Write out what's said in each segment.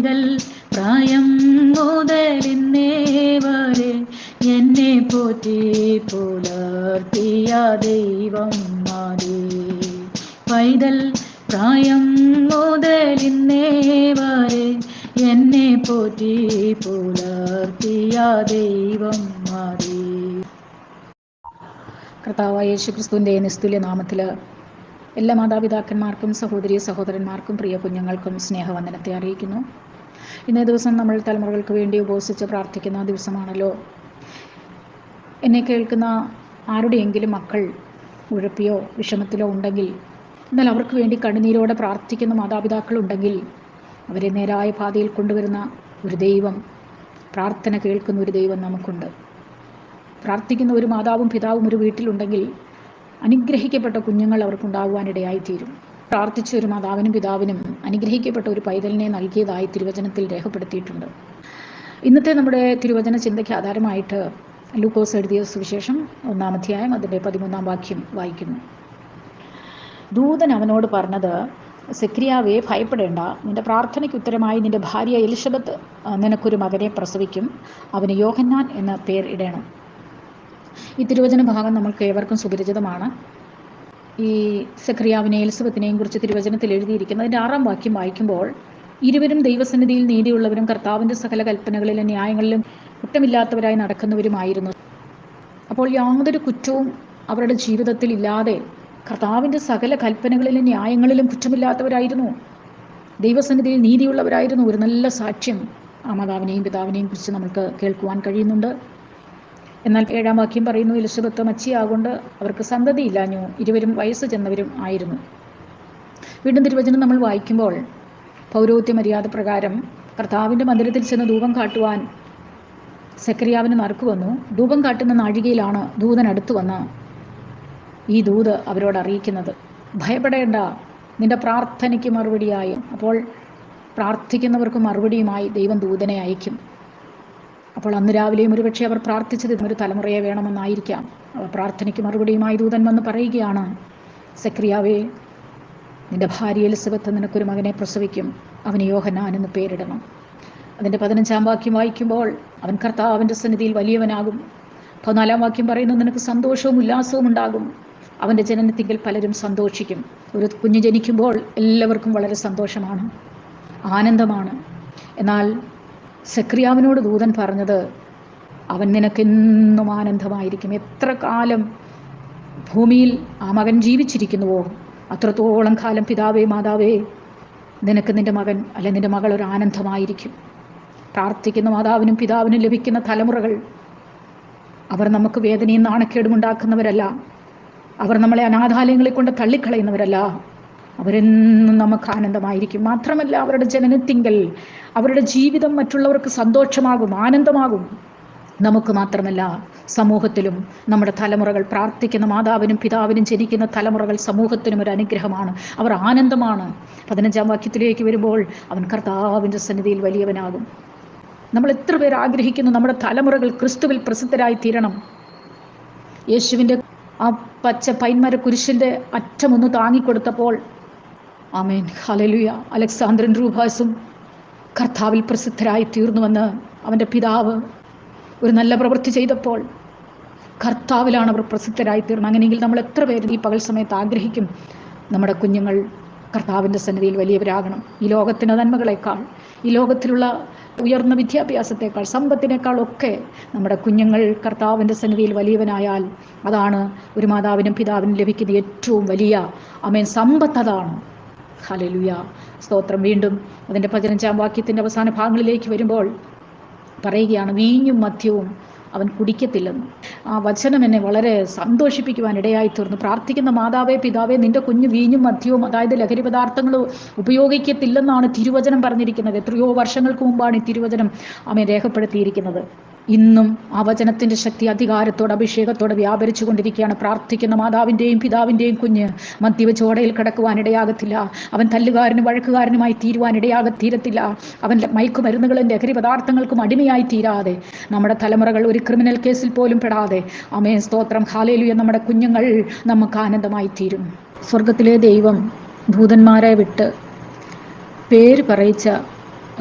പൈതൽ പ്രായം മുതലിന്നേ വരെ എന്നെ പോറ്റി പുലർത്തിയ ദൈവം മാറി പൈതൽ പ്രായം മുതലിന്നേ വരെ എന്നെ പോറ്റി പുലർത്തിയ ദൈവം മാറി കർത്താവായ യേശു ക്രിസ്തുവിന്റെ നിസ്തുല്യ നാമത്തിൽ എല്ലാ മാതാപിതാക്കന്മാർക്കും സഹോദരി സഹോദരന്മാർക്കും പ്രിയ കുഞ്ഞുങ്ങൾക്കും സ്നേഹവന്ദനത്തെ അറിയിക്കുന്നു. ഇന്നേ ദിവസം നമ്മൾ തലമുറകൾക്ക് വേണ്ടി ഉപസിച്ച് പ്രാർത്ഥിക്കുന്ന ദിവസമാണല്ലോ. എന്നെ കേൾക്കുന്ന ആരുടെയെങ്കിലും മക്കൾ ഉഴപ്പിയോ വിഷമത്തിലോ ഉണ്ടെങ്കിൽ എന്നാൽ അവർക്ക് വേണ്ടി കണ്ണുനീരോടെ പ്രാർത്ഥിക്കുന്ന മാതാപിതാക്കളുണ്ടെങ്കിൽ അവരെ നേരായ പാതയിൽ കൊണ്ടുവരുന്ന ഒരു ദൈവം പ്രാർത്ഥന കേൾക്കുന്ന ഒരു ദൈവം നമുക്കുണ്ട്. പ്രാർത്ഥിക്കുന്ന ഒരു മാതാവും പിതാവും ഒരു വീട്ടിലുണ്ടെങ്കിൽ അനുഗ്രഹിക്കപ്പെട്ട കുഞ്ഞുങ്ങൾ അവർക്കുണ്ടാകുവാനിടയായിത്തീരും പ്രാർത്ഥിച്ച ഒരു മാതാവിനും പിതാവിനും അനുഗ്രഹിക്കപ്പെട്ട ഒരു പൈതലിനെ നൽകിയതായി തിരുവചനത്തിൽ രേഖപ്പെടുത്തിയിട്ടുണ്ട്. ഇന്നത്തെ നമ്മുടെ തിരുവചന ചിന്തയ്ക്ക് ആധാരമായിട്ട് ലൂക്കോസ് എഴുതിയ സുവിശേഷം ഒന്നാം അധ്യായം അതിന്റെ പതിമൂന്നാം വാക്യം വായിക്കുന്നു. ദൂതൻ അവനോട് പറഞ്ഞത് സെക്രിയാവെ ഭയപ്പെടേണ്ട. നിന്റെ പ്രാർത്ഥനയ്ക്ക് ഉത്തരമായി നിന്റെ ഭാര്യ എലിസബത്ത് നിനക്കൊരു മകനെ പ്രസവിക്കും. അവന് യോഹന്നാൻ എന്ന പേർ ഇടണം. ഈ തിരുവചന ഭാഗം നമ്മൾക്ക് ഏവർക്കും സുപരിചിതമാണ്. ഈ സെക്രിയാവിനെ എലിസബത്തിനെയും കുറിച്ച് തിരുവചനത്തിൽ എഴുതിയിരിക്കുന്നത് അതിന്റെ ആറാം വാക്യം വായിക്കുമ്പോൾ ഇരുവരും ദൈവസന്നിധിയിൽ നീതിയുള്ളവരും കർത്താവിന്റെ സകല കൽപ്പനകളിലും ന്യായങ്ങളിലും കുറ്റമില്ലാത്തവരായി നടക്കുന്നവരുമായിരുന്നു. അപ്പോൾ യാതൊരു കുറ്റവും അവരുടെ ജീവിതത്തിൽ ഇല്ലാതെ കർത്താവിന്റെ സകല കൽപ്പനകളിലും ന്യായങ്ങളിലും കുറ്റമില്ലാത്തവരായിരുന്നു. ദൈവസന്നിധിയിൽ നീതിയുള്ളവരായിരുന്നു. ഒരു നല്ല സാക്ഷ്യം ആ മാതാവിനെയും പിതാവിനെയും കുറിച്ച് നമുക്ക് കേൾക്കുവാൻ കഴിയുന്നുണ്ട്. എന്നാൽ ഏഴാം വാക്യം പറയുന്നു എലിസബത്ത് മച്ചിയാകൊണ്ട് അവർക്ക് സന്തതിയില്ലാഞ്ഞു ഇരുവരും വയസ്സ് ചെന്നവരും ആയിരുന്നു. വീണ്ടും തിരുവചനം നമ്മൾ വായിക്കുമ്പോൾ പൗരോഹിത്യ മര്യാദ പ്രകാരം കർത്താവിന്റെ മന്ദിരത്തിൽ ചെന്ന് ധൂപം കാട്ടുവാൻ സെക്രിയാവിന് നറുക്ക് വന്നു. ധൂപം കാട്ടുന്ന നാഴികയിലാണ് ദൂതൻ അടുത്തു വന്ന ഈ ദൂത് അവരോട് അറിയിക്കുന്നത്. ഭയപ്പെടേണ്ട നിന്റെ പ്രാർത്ഥനയ്ക്ക് മറുപടിയായി. അപ്പോൾ പ്രാർത്ഥിക്കുന്നവർക്ക് മറുപടിയുമായി ദൈവം ദൂതനെ അയക്കും. അപ്പോൾ അന്ന് രാവിലെയും ഒരുപക്ഷെ അവർ പ്രാർത്ഥിച്ചത് ഒരു തലമുറയെ വേണമെന്നായിരിക്കാം. പ്രാർത്ഥനയ്ക്ക് മറുപടിയുമായി ദൂതൻ വന്ന് പറയുകയാണ് സക്രിയാവേ നിന്റെ ഭാര്യ എലിസബത്ത് നിനക്കൊരു മകനെ പ്രസവിക്കും. അവന് യോഹനാൻ എന്ന് പേരിടണം. അതിന്റെ പതിനഞ്ചാം വാക്യം വായിക്കുമ്പോൾ അവൻ കർത്താവിന്റെ സന്നിധിയിൽ വലിയവനാകും. പതിനാലാം വാക്യം പറയുന്നു നിനക്ക് സന്തോഷവും ഉല്ലാസവും ഉണ്ടാകും. അവന്റെ ജനനത്തിങ്കിൽ പലരും സന്തോഷിക്കും. ഒരു കുഞ്ഞ് ജനിക്കുമ്പോൾ എല്ലാവർക്കും വളരെ സന്തോഷമാണ് ആനന്ദമാണ്. എന്നാൽ സക്രിയാവിനോട് ദൂതൻ പറഞ്ഞത് അവൻ നിനക്കെന്നും ആനന്ദമായിരിക്കും. എത്ര കാലം ഭൂമിയിൽ ആ മകൻ ജീവിച്ചിരിക്കുന്നുവോ? അത്രത്തോളം കാലം പിതാവേ മാതാവേ നിനക്ക് നിന്റെ മകൻ അല്ലെ നിന്റെ മകൾ ഒരു ആനന്ദമായിരിക്കും. പ്രാർത്ഥിക്കുന്ന മാതാവിനും പിതാവിനും ലഭിക്കുന്ന തലമുറകൾ അവർ നമുക്ക് വേദനയും നാണക്കേടും ഉണ്ടാക്കുന്നവരല്ല. അവർ നമ്മളെ അനാഥാലയങ്ങളിൽ കൊണ്ട് തള്ളിക്കളയുന്നവരല്ല. അവരെന്നും നമുക്ക് ആനന്ദമായിരിക്കും. മാത്രമല്ല അവരുടെ ജനനത്തിങ്കൽ അവരുടെ ജീവിതം മറ്റുള്ളവർക്ക് സന്തോഷമാകും ആനന്ദമാകും. നമുക്ക് മാത്രമല്ല സമൂഹത്തിലും നമ്മുടെ തലമുറകൾ പ്രാർത്ഥിക്കുന്ന മാതാവിനും പിതാവിനും ജനിക്കുന്ന തലമുറകൾ സമൂഹത്തിനും ഒരു അനുഗ്രഹമാണ്. അവർ ആനന്ദമാണ്. പതിനഞ്ചാം വാക്യത്തിലേക്ക് വരുമ്പോൾ അവൻ കർത്താവിന്റെ സന്നിധിയിൽ വലിയവനാകും. നമ്മൾ എത്ര പേർ ആഗ്രഹിക്കുന്നു നമ്മുടെ തലമുറകൾ ക്രിസ്തുവിൽ പ്രസിദ്ധരായി തീരണം യേശുവിന്റെ ആ പച്ച പൈന്മര കുരിശിന്റെ അറ്റമൊന്ന് താങ്ങിക്കൊടുത്തപ്പോൾ ആമേൻ. ഹലലുയ അലക്സാന്ദ്രൻ റൂഭാസും കർത്താവിൽ പ്രസിദ്ധരായി തീർന്നുവെന്ന് അവന്റെ പിതാവ് ഒരു നല്ല പ്രവൃത്തി ചെയ്തപ്പോൾ കർത്താവിലാണ് അവർ പ്രസിദ്ധരായി തീർന്നത് അങ്ങനെയെങ്കിൽ നമ്മൾ എത്ര പേര് ഈ പകൽ സമയത്ത് ആഗ്രഹിക്കും നമ്മുടെ കുഞ്ഞുങ്ങൾ കർത്താവിന്റെ സന്നിധിയിൽ വലിയവരാകണം. ഈ ലോകത്തിന്റെ നന്മകളെക്കാൾ ഈ ലോകത്തിലുള്ള ഉയർന്ന വിദ്യാഭ്യാസത്തെക്കാൾ സമ്പത്തിനേക്കാൾ ഒക്കെ നമ്മുടെ കുഞ്ഞുങ്ങൾ കർത്താവിന്റെ സന്നിധിയിൽ വലിയവനായാൽ അതാണ് ഒരു മാതാവിനും പിതാവിനും ലഭിക്കുന്ന ഏറ്റവും വലിയ അമേൻ സമ്പത്ത് അതാണ് ഹലലുയ സ്തോത്രം. വീണ്ടും അതിന്റെ പതിനഞ്ചാം വാക്യത്തിന്റെ അവസാന ഭാഗങ്ങളിലേക്ക് വരുമ്പോൾ പറയുകയാണ് വീഞ്ഞും മദ്യവും അവൻ കുടിക്കത്തില്ലെന്ന്. ആ വചനം എന്നെ വളരെ സന്തോഷിപ്പിക്കുവാൻ ഇടയായി തീർന്നു പ്രാർത്ഥിക്കുന്ന മാതാവേ പിതാവേ നിന്റെ കുഞ്ഞ് വീഞ്ഞും മദ്യവും അതായത് ലഹരി പദാർത്ഥങ്ങൾ ഉപയോഗിക്കത്തില്ലെന്നാണ് തിരുവചനം പറഞ്ഞിരിക്കുന്നത്. എത്രയോ വർഷങ്ങൾക്ക് മുമ്പാണ് ഈ തിരുവചനം അമ്മ രേഖപ്പെടുത്തിയിരിക്കുന്നത്. ഇന്നും ആ വചനത്തിന്റെ ശക്തി അധികാരത്തോടെ അഭിഷേകത്തോടെ വ്യാപരിച്ചു കൊണ്ടിരിക്കുകയാണ് പ്രാർത്ഥിക്കുന്ന മാതാവിന്റെയും പിതാവിന്റെയും കുഞ്ഞ് മദ്യവെച്ച് ഓടയിൽ കിടക്കുവാനിടയാകത്തില്ല. അവൻ തല്ലുകാരനും വഴക്കുകാരനുമായി തീരുവാനിടയാക തീരത്തില്ല. അവൻ മയക്കുമരുന്നുകളും ലഹരി പദാർത്ഥങ്ങൾക്കും അടിമയായി തീരാതെ. നമ്മുടെ തലമുറകൾ ഒരു ക്രിമിനൽ കേസിൽ പോലും പെടാതെ. അമേ സ്തോത്രം. ഹാലേലുയ. നമ്മുടെ കുഞ്ഞുങ്ങൾ നമുക്ക് ആനന്ദമായി തീരും. സ്വർഗത്തിലെ ദൈവം ഭൂതന്മാരെ വിട്ട് പേര് പറയിച്ച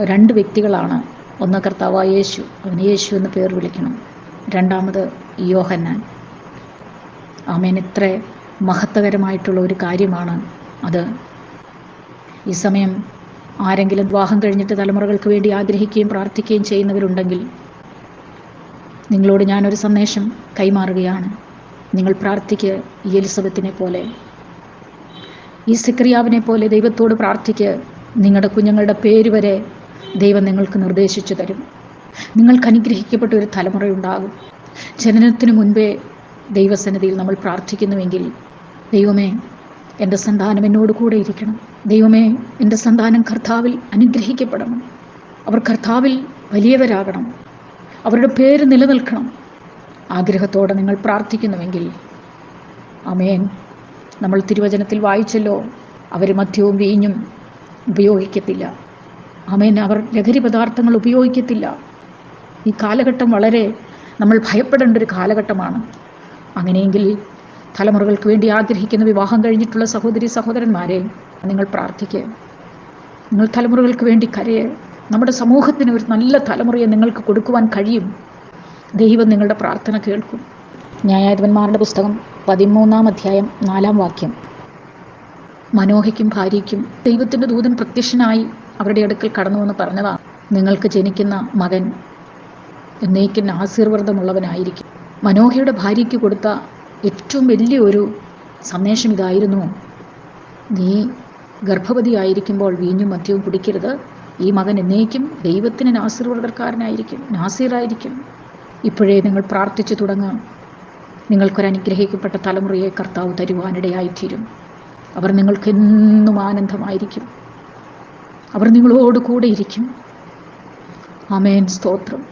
രണ്ട് വ്യക്തികളാണ് ഒന്ന് കർത്താവായ യേശു അവന് യേശു എന്ന് പേർ വിളിക്കണം. രണ്ടാമത് യോഹന്നാൻ. ആമേൻ. ഇത്ര മഹത്വകരമായിട്ടുള്ള ഒരു കാര്യമാണ് അത്. ഈ സമയം ആരെങ്കിലും വിവാഹം കഴിഞ്ഞിട്ട് തലമുറകൾക്ക് വേണ്ടി ആഗ്രഹിക്കുകയും പ്രാർത്ഥിക്കുകയും ചെയ്യുന്നവരുണ്ടെങ്കിൽ നിങ്ങളോട് ഞാനൊരു സന്ദേശം കൈമാറുകയാണ്. നിങ്ങൾ പ്രാർത്ഥിക്കുക ഈ എലിസബത്തിനെ പോലെ. ഈ സിക്രിയാവിനെ പോലെ ദൈവത്തോട് പ്രാർത്ഥിക്കുക നിങ്ങളുടെ കുഞ്ഞുങ്ങളുടെ പേര് വരെ ദൈവം നിങ്ങൾക്ക് നിർദ്ദേശിച്ചു തരും. നിങ്ങൾക്ക് അനുഗ്രഹിക്കപ്പെട്ട ഒരു തലമുറയുണ്ടാകും. ജനനത്തിന് മുൻപേ ദൈവസന്നിധിയിൽ നമ്മൾ പ്രാർത്ഥിക്കുന്നുവെങ്കിൽ ദൈവമേ എന്റെ സന്താനം എന്നോട് കൂടെ ഇരിക്കണം. ദൈവമേ എന്റെ സന്താനം കർത്താവിൽ അനുഗ്രഹിക്കപ്പെടണം. അവർ കർത്താവിൽ വലിയവരാകണം. അവരുടെ പേര് നിലനിൽക്കണം. ആഗ്രഹത്തോടെ നിങ്ങൾ പ്രാർത്ഥിക്കുന്നുവെങ്കിൽ അമേൻ നമ്മൾ തിരുവചനത്തിൽ വായിച്ചല്ലോ അവർ മദ്യവും വീഞ്ഞും ഉപയോഗിക്കത്തില്ല. അമേൻ അവർ ലഹരി പദാർത്ഥങ്ങൾ ഉപയോഗിക്കത്തില്ല. ഈ കാലഘട്ടം വളരെ നമ്മൾ ഭയപ്പെടേണ്ട ഒരു കാലഘട്ടമാണ്. അങ്ങനെയെങ്കിൽ തലമുറകൾക്ക് വേണ്ടി ആഗ്രഹിക്കുന്ന വിവാഹം കഴിഞ്ഞിട്ടുള്ള സഹോദരി സഹോദരന്മാരെ നിങ്ങൾ പ്രാർത്ഥിക്കുക നിങ്ങൾ തലമുറകൾക്ക് വേണ്ടി കരയെ. നമ്മുടെ സമൂഹത്തിന് ഒരു നല്ല തലമുറയെ നിങ്ങൾക്ക് കൊടുക്കുവാൻ കഴിയും. ദൈവം നിങ്ങളുടെ പ്രാർത്ഥന കേൾക്കും. ന്യായാധിപന്മാരുടെ പുസ്തകം പതിമൂന്നാം അധ്യായം നാലാം വാക്യം. മനോഹയ്ക്കും ഭാര്യയ്ക്കും ദൈവത്തിന്റെ ദൂതൻ പ്രത്യക്ഷനായി അവരുടെ അടുക്കൽ കടന്നു വന്ന് പറഞ്ഞതാണ് നിങ്ങൾക്ക് ജനിക്കുന്ന മകൻ എന്നേക്കും ആശീർവാദമുള്ളവനായിരിക്കും മനോഹയുടെ ഭാര്യയ്ക്ക് കൊടുത്ത ഏറ്റവും വലിയ ഒരു സന്ദേശം ഇതായിരുന്നു നീ ഗർഭവതിയായിരിക്കുമ്പോൾ വീഞ്ഞും മദ്യവും കുടിക്കരുത്. ഈ മകൻ എന്നേക്കും ദൈവത്തിന് നാസീർവ്രതക്കാരനായിരിക്കും നാസീറായിരിക്കും. ഇപ്പോഴേ നിങ്ങൾ പ്രാർത്ഥിച്ചു തുടങ്ങുക നിങ്ങൾക്കൊരനുഗ്രഹിക്കപ്പെട്ട തലമുറയെ കർത്താവ് തരുവാനിടയായിത്തീരും. അവർ നിങ്ങൾക്ക് എന്നും ആനന്ദമായിരിക്കും. അവർ നിങ്ങളോട് കൂടെ ഇരിക്കും. അമേൻ സ്തോത്രം.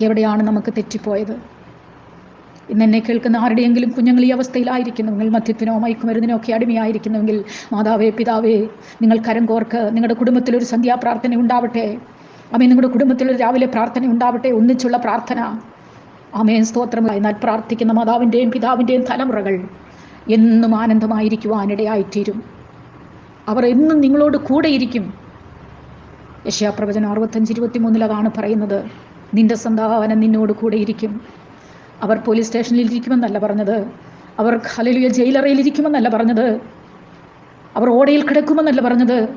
എവിടെയാണ് നമുക്ക് തെറ്റിപ്പോയത്? ഇന്ന് എന്നെ കേൾക്കുന്ന ആരുടെയെങ്കിലും കുഞ്ഞുങ്ങൾ ഈ അവസ്ഥയിലായിരിക്കുന്നുവെങ്കിൽ മദ്യത്തിനോ മയക്കുമരുന്നിനോ ഒക്കെ അടിമയായിരിക്കുന്നുവെങ്കിൽ മാതാവേ പിതാവേ നിങ്ങൾ കരം കോർക്ക് നിങ്ങളുടെ കുടുംബത്തിലൊരു സന്ധ്യാപ്രാർത്ഥന ഉണ്ടാവട്ടെ. അമ്മേ നിങ്ങളുടെ കുടുംബത്തിൽ ഒരു രാവിലെ പ്രാർത്ഥന ഉണ്ടാവട്ടെ. ഒന്നിച്ചുള്ള പ്രാർത്ഥന. അമേൻ സ്തോത്രമായി എന്നാൽ പ്രാർത്ഥിക്കുന്ന മാതാവിന്റെയും പിതാവിന്റെയും തലമുറകൾ എന്നും ആനന്ദമായിരിക്കുവാനിടയായിത്തീരും. അവർ എന്നും നിങ്ങളോട് കൂടെയിരിക്കും യശ്യാപ്രവചനം അറുപത്തഞ്ച് ഇരുപത്തി മൂന്നിലതാണ് പറയുന്നത്. നിന്റെ സന്താനം നിന്നോട് കൂടെയിരിക്കും അവർ പോലീസ് സ്റ്റേഷനിൽ ഇരിക്കുമെന്നല്ല പറഞ്ഞത്. അവർ ഹലലിയ ജയിലറയിൽ ഇരിക്കുമെന്നല്ല പറഞ്ഞത്. അവർ ഓടയിൽ കിടക്കുമെന്നല്ല പറഞ്ഞത്.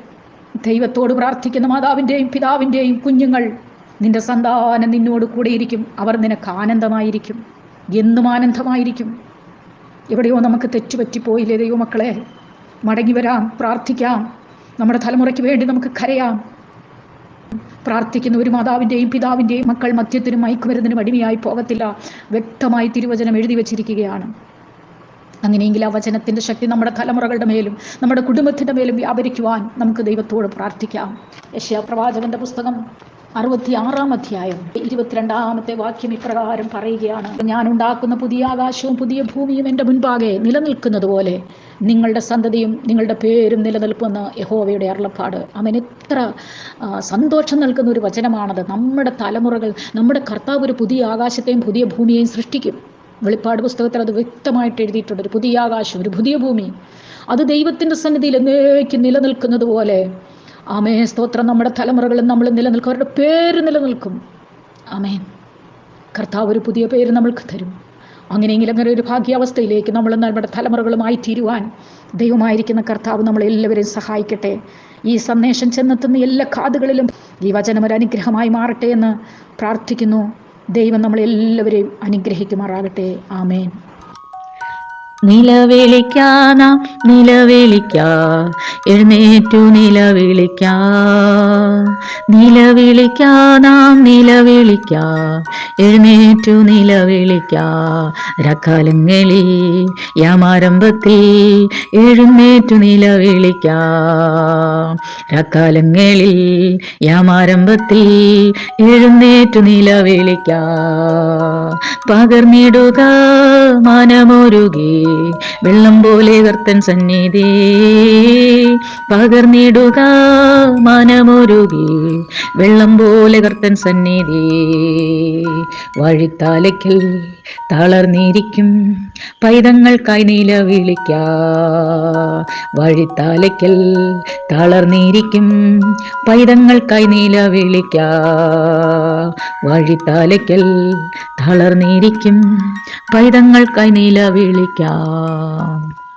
ദൈവത്തോട് പ്രാർത്ഥിക്കുന്ന മാതാവിന്റെയും പിതാവിന്റെയും കുഞ്ഞുങ്ങൾ നിന്റെ സന്താനം നിന്നോട് കൂടെയിരിക്കും അവർ നിനക്ക് ആനന്ദമായിരിക്കും. എന്നും ആനന്ദമായിരിക്കും. എവിടെയോ നമുക്ക് തെറ്റുപറ്റിപ്പോയില്ലേ ദൈവമക്കളെ? മടങ്ങി വരാം പ്രാർത്ഥിക്കാം. നമ്മുടെ തലമുറയ്ക്ക് വേണ്ടി നമുക്ക് കരയാം. പ്രാർത്ഥിക്കുന്ന ഒരു മാതാവിന്റെയും പിതാവിന്റെയും മക്കൾ മദ്യത്തിനും മയക്കുമരുന്നിനും അടിമയായി പോകത്തില്ല. വ്യക്തമായി തിരുവചനം എഴുതി വച്ചിരിക്കുകയാണ്. അങ്ങനെയെങ്കിൽ ആ വചനത്തിന്റെ ശക്തി നമ്മുടെ തലമുറകളുടെ മേലും നമ്മുടെ കുടുംബത്തിന്റെ മേലും വ്യാപരിക്കുവാൻ നമുക്ക് ദൈവത്തോട് പ്രാർത്ഥിക്കാം. യശ്യാ പ്രവാചകന്റെ പുസ്തകം. അറുപത്തി ആറാം അധ്യായം. ഇരുപത്തിരണ്ടാമത്തെ വാക്യം ഇപ്രകാരം പറയുകയാണ്. ഞാൻ ഉണ്ടാക്കുന്ന പുതിയ ആകാശവും പുതിയ ഭൂമിയും എന്റെ മുൻപാകെ നിലനിൽക്കുന്നത് പോലെ നിങ്ങളുടെ സന്തതിയും നിങ്ങളുടെ പേരും നിലനിൽക്കുമെന്ന് യഹോവയുടെ അരുളപ്പാട്. അവൻ എത്ര സന്തോഷം നൽകുന്ന ഒരു വചനമാണത്. നമ്മുടെ തലമുറകൾ നമ്മുടെ കർത്താവ് ഒരു പുതിയ ആകാശത്തെയും പുതിയ ഭൂമിയെയും സൃഷ്ടിക്കും. വെളിപ്പാട് പുസ്തകത്തിൽ അത് വ്യക്തമായിട്ട് എഴുതിയിട്ടുണ്ട്. ഒരു പുതിയ ആകാശം ഒരു പുതിയ ഭൂമി. അത് ദൈവത്തിന്റെ സന്നിധിയിൽ എന്നേക്കും നിലനിൽക്കുന്നത് പോലെ ആമേ സ്തോത്രം. നമ്മുടെ തലമുറകളിൽ നമ്മൾ നിലനിൽക്കും. അവരുടെ പേര് നിലനിൽക്കും. ആമേൻ. കർത്താവ് ഒരു പുതിയ പേര് നമ്മൾക്ക് തരും. അങ്ങനെയെങ്കിലും അങ്ങനെ ഒരു ഭാഗ്യാവസ്ഥയിലേക്ക് നമ്മൾ നമ്മുടെ തലമുറകളുമായി തീരുവാൻ ദൈവമായിരിക്കുന്ന കർത്താവ് നമ്മളെല്ലാവരെയും സഹായിക്കട്ടെ. ഈ സന്ദേശം ചെന്നെത്തുന്ന എല്ലാ കാതുകളിലും ഈ വചനം ഒരു അനുഗ്രഹമായി മാറട്ടെ എന്ന് പ്രാർത്ഥിക്കുന്നു. ദൈവം നമ്മളെല്ലാവരെയും അനുഗ്രഹിക്കുമാറാകട്ടെ. ആമേൻ. നിലവിളിക്കാ നാം നിലവിളിക്കാ. എഴുന്നേറ്റു നിലവിളിക്കാ. നിലവിളിക്കാ നാം നിലവിളിക്കാ. എഴുന്നേറ്റു നിലവിളിക്കാ. രക്കാലങ്ങളിൽ യാമാരംഭത്തിൽ എഴുന്നേറ്റു നിലവിളിക്കാ. രക്കാലങ്ങളിൽ യാമാരംഭത്തിൽ എഴുന്നേറ്റു നിലവിളിക്കാ. പകർന്നിടുക മനമൊരുകി വെള്ളം പോലെ കർത്തൻ സന്നിധി. പകർന്നിടുക മനമൊരുകി. വെള്ളം പോലെ കർത്തൻ സന്നിധി. വഴിത്താലയ്ക്കൽ തളർന്നിരിക്കും. പൈതങ്ങൾക്കായി നിലവിളിക്ക വഴിത്താലയ്ക്കൽ തളർന്നിരിക്കും. പൈതങ്ങൾക്കായി നിലവിളിക്ക വഴിത്താലയ്ക്കൽ തളർന്നിരിക്കും. പൈതങ്ങൾക്കായി നിലവിളിക്കാം